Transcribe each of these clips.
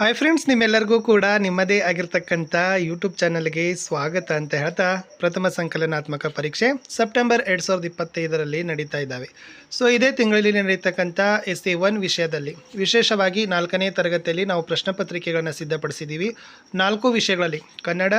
Hi friends ನಿಮ್ಮೆಲ್ಲರಿಗೂ ಕೂಡ ನಿಮ್ಮದೇ ಆಗಿರ್ತಕ್ಕಂಥ ಯೂಟ್ಯೂಬ್ ಚಾನಲ್ಗೆ ಸ್ವಾಗತ ಅಂತ ಹೇಳ್ತಾ ಪ್ರಥಮ ಸಂಕಲನಾತ್ಮಕ ಪರೀಕ್ಷೆ ಸೆಪ್ಟೆಂಬರ್ ಎರಡು ಸಾವಿರದ ಇಪ್ಪತ್ತೈದರಲ್ಲಿ ನಡೀತಾ ಇದ್ದಾವೆ. ಸೊ ಇದೇ ತಿಂಗಳಲ್ಲಿ ನಡೀತಕ್ಕಂಥ ಎಸ್ ಸಿ ಒನ್ ವಿಷಯದಲ್ಲಿ. ವಿಶೇಷವಾಗಿ ನಾಲ್ಕನೇ ತರಗತಿಯಲ್ಲಿ ನಾವು ಪ್ರಶ್ನೆ ಪತ್ರಿಕೆಗಳನ್ನು ಸಿದ್ಧಪಡಿಸಿದ್ದೀವಿ ನಾಲ್ಕು ವಿಷಯಗಳಲ್ಲಿ ಕನ್ನಡ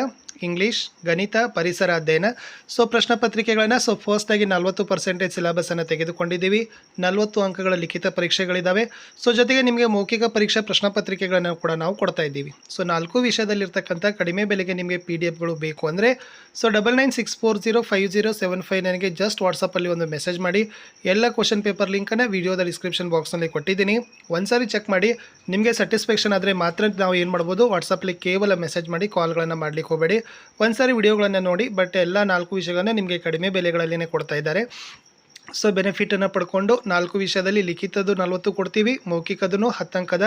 ಇಂಗ್ಲೀಷ್ ಗಣಿತ ಪರಿಸರ ಅಧ್ಯಯನ ಸೊ ಪ್ರಶ್ನೆ ಪತ್ರಿಕೆಗಳನ್ನು ಸೊ ಫಸ್ಟಾಗಿ ನಲ್ವತ್ತು ಪರ್ಸೆಂಟೇಜ್ ಸಿಲೆಬಸನ್ನು ತೆಗೆದುಕೊಂಡಿದ್ದೀವಿ. ನಲವತ್ತು ಅಂಕಗಳ ಲಿಖಿತ ಪರೀಕ್ಷೆಗಳಿದ್ದಾವೆ ಸೊ ಜೊತೆಗೆ ನಿಮಗೆ ಮೌಖಿಕ ಪರೀಕ್ಷಾ ಪ್ರಶ್ನೆ ಪತ್ರಿಕೆಗಳನ್ನು ಕೂಡ ನಾವು ಕೊಡ್ತಾ ಇದ್ದೀವಿ. ಸೊ ನಾಲ್ಕು ವಿಷಯದಲ್ಲಿರ್ತಕ್ಕಂಥ ಕಡಿಮೆ ಬೆಲೆಗೆ ನಿಮಗೆ ಪಿ ಡಿ ಎಫ್ಗಳು ಬೇಕು ಅಂದರೆ so double nine six four zero five zero seven five ನನಗೆ ಜಸ್ಟ್ ವಾಟ್ಸಪ್ಪಲ್ಲಿ ಒಂದು ಮೆಸೇಜ್ ಮಾಡಿ. ಎಲ್ಲ ಕ್ವಶನ್ ಪೇಪರ್ ಲಿಂಕನ್ನು ವಿಡಿಯೋದ ಡಿಸ್ಕ್ರಿಪ್ಷನ್ ಬಾಕ್ಸ್ನಲ್ಲಿ ಕೊಟ್ಟಿದ್ದೀನಿ. ಒಂದ್ಸಾರಿ ಚೆಕ್ ಮಾಡಿ. ನಿಮಗೆ ಸ್ಯಾಟಿಸ್ಫ್ಯಾಕ್ಷನ್ ಆದರೆ ಮಾತ್ರ ನಾವು ಏನು ಮಾಡ್ಬೋದು? ವಾಟ್ಸಪ್ಪಲ್ಲಿ ಕೇವಲ ಮೆಸೇಜ್ ಮಾಡಿ ಕಾಲ್ಗಳನ್ನು ಮಾಡ್ಲಿಕ್ಕೆ ಹೋಗಬೇಡಿ. ಒಂದ್ಸಾರಿ ವಿಡಿಯೋಗಳನ್ನು ನೋಡಿ ಬಟ್ ಎಲ್ಲ ನಾಲ್ಕು ವಿಷಯಗಳನ್ನ ನಿಮಗೆ ಕಡಿಮೆ ಬೆಲೆಗಳಲ್ಲಿನೇ ಕೊಡ್ತಾ ಇದ್ದಾರೆ. ಸೊ ಬೆನಿಫಿಟನ್ನು ಪಡ್ಕೊಂಡು ನಾಲ್ಕು ವಿಷಯದಲ್ಲಿ ಲಿಖಿತದ್ದು ನಲ್ವತ್ತು ಕೊಡ್ತೀವಿ, ಮೌಖಿಕದನ್ನು ಹತ್ತಂಕದ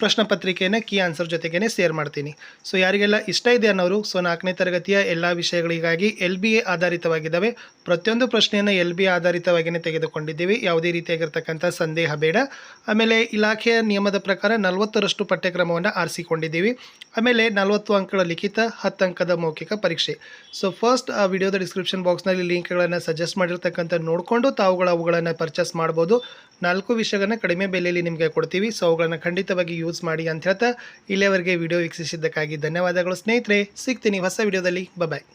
ಪ್ರಶ್ನೆ ಪತ್ರಿಕೆಯನ್ನು ಕೀ ಆನ್ಸರ್ ಜೊತೆಗೇ ಶೇರ್ ಮಾಡ್ತೀನಿ. ಸೊ ಯಾರಿಗೆಲ್ಲ ಇಷ್ಟ ಇದೆ ಅನ್ನೋರು ಸೊ ನಾಲ್ಕನೇ ತರಗತಿಯ ಎಲ್ಲ ವಿಷಯಗಳಿಗಾಗಿ ಎಲ್ ಬಿ ಎ ಆಧಾರಿತವಾಗಿದ್ದಾವೆ. ಪ್ರತಿಯೊಂದು ಪ್ರಶ್ನೆಯನ್ನು ಎಲ್ ಬಿ ಎ ಆಧಾರಿತವಾಗಿಯೇ ತೆಗೆದುಕೊಂಡಿದ್ದೀವಿ. ಯಾವುದೇ ರೀತಿಯಾಗಿರ್ತಕ್ಕಂಥ ಸಂದೇಹ ಬೇಡ. ಆಮೇಲೆ ಇಲಾಖೆಯ ನಿಯಮದ ಪ್ರಕಾರ ನಲವತ್ತರಷ್ಟು ಪಠ್ಯಕ್ರಮವನ್ನು ಆರಿಸಿಕೊಂಡಿದ್ದೀವಿ. ಆಮೇಲೆ ನಲವತ್ತು ಅಂಕಗಳ ಲಿಖಿತ ಹತ್ತು ಅಂಕದ ಮೌಖಿಕ ಪರೀಕ್ಷೆ. ಸೊ ಫಸ್ಟ್ ಆ ವಿಡಿಯೋದ ಡಿಸ್ಕ್ರಿಪ್ಷನ್ ಬಾಕ್ಸ್ನಲ್ಲಿ ಲಿಂಕ್ಗಳನ್ನು ಸಜೆಸ್ಟ್ ಮಾಡಿರ್ತಕ್ಕಂಥ ನೋಡಿಕೊಂಡು ತಾವುಗಳು ಅವುಗಳನ್ನು ಪರ್ಚೇಸ್ ಮಾಡ್ಬೋದು. ನಾಲ್ಕು ವಿಷಯಗಳನ್ನ ಕಡಿಮೆ ಬೆಲೆಯಲ್ಲಿ ನಿಮಗೆ ಕೊಡ್ತೀವಿ. ಸೊ ಅವುಗಳನ್ನು ಖಂಡಿತವಾಗಿ ಯೂಸ್ ಮಾಡಿ ಅಂತ ಹೇಳ್ತಾ ಇಲ್ಲಿಯವರೆಗೆ ವಿಡಿಯೋ ವೀಕ್ಷಿಸಿದ್ದಕ್ಕಾಗಿ ಧನ್ಯವಾದಗಳು ಸ್ನೇಹಿತರೆ. ಸಿಗ್ತೀನಿ ಹೊಸ ವಿಡಿಯೋದಲ್ಲಿ ಬಾಯ್